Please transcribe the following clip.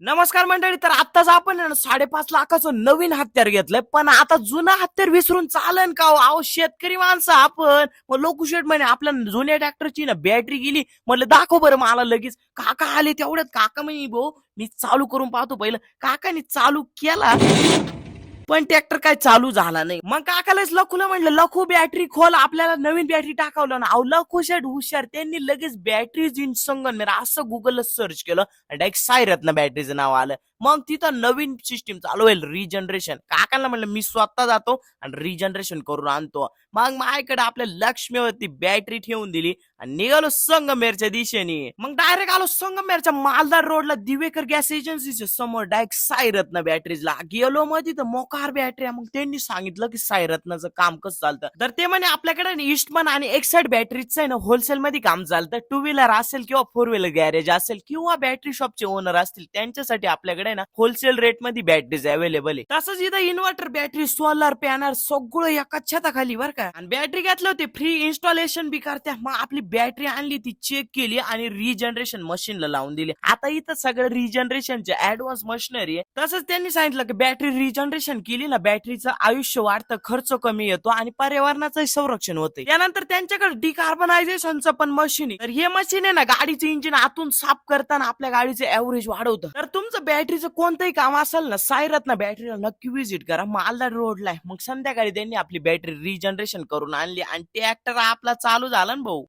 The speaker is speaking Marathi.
नमस्कार मंडळी तर आताच आपण साडेपाच लाखाचं नवीन हत्यार घेतलंय. पण आता जुनं हत्यार विसरून चालन का हो? अहो शेतकरी माणसं आपण. मग लोकुशेट म्हणे आपल्या जुन्या ट्रॅक्टरची ना बॅटरी गेली. म्हणलं दाखव बरं मला लगेच. काका आले तेवढ्यात काका म्हणे भाऊ मी चालू करून पाहतो पहिलं. काकाने चालू केला. पण ट्रॅक्टर काय चालू झाला नाही. मग काकालाच लखूला म्हणलं लखू बॅटरी खोल आपल्याला नवीन बॅटरी टाकावलं ना. अहो लखू शेट हुशार त्यांनी लगेच बॅटरीज इन संगमनेर असं गुगलला सर्च केलं आणि डायरेक्ट सायरत्न बॅटरीचं नाव आलं. मग तिथं नवीन सिस्टीम चालू होईल रिजनरेशन काकांना म्हणलं मी स्वतः जातो आणि रिजनरेशन करून आणतो. मग माझ्याकडे आपल्या लक्ष्मीवरती बॅटरी ठेवून दिली आणि निघालो संगमेरच्या दिशेने. मग डायरेक्ट आलो संगमेरच्या मालदार रोडला दिवेकर गॅस एजन्सीच्या समोर डायरेक्ट सायरत्न बॅटरीजला गेलो मग तिथं मोका फार बॅटरी मग त्यांनी सांगितलं की सायरत्नाचं काम कसं चालतं? तर ते म्हणे आपल्याकडे इस्टमन आणि एक्साइड बॅटरीचं आहे ना होलसेल मध्ये काम चालतं. टू व्हीलर असेल किंवा फोर व्हीलर गॅरेज असेल किंवा बॅटरी शॉपचे ओनर असतील त्यांच्यासाठी आपल्याकडे ना होलसेल रेटमध्ये बॅटरीज अवेलेबल आहे. तसंच इथं इन्व्हर्टर बॅटरी सोलर पॅनल सगळं एका छताखाली बरं का. आणि बॅटरी घेतलं होते फ्री इन्स्टॉलेशन बी करत्या. मग आपली बॅटरी आणली ती चेक केली आणि रिजनरेशन मशीनला लावून दिली. आता इथं सगळं रिजनरेशनचे ऍडव्हान्स मशिनरी आहे. तसंच त्यांनी सांगितलं की बॅटरी रिजनरेशन केली ना बॅटरीचं आयुष्य वाढतं खर्च कमी येतो आणि पर्यावरणाचं संरक्षण होते. त्यानंतर त्यांच्याकडे डिकार्बनायझेशनचं पण मशीन आहे. तर हे मशीन आहे ना गाडीचं इंजिन आतून साफ करताना आपल्या गाडीचं एव्हरेज वाढवतं. तर तुमचं बॅटरीचं कोणतंही काम असेल ना सायरत ना बॅटरीला नक्की व्हिजिट करा. मालदार रोडला आहे मग संध्याकाळी त्यांनी आपली बॅटरी रिजनरेशन करून आणली आणि ट्रॅक्टर आपला चालू झाला ना भाऊ.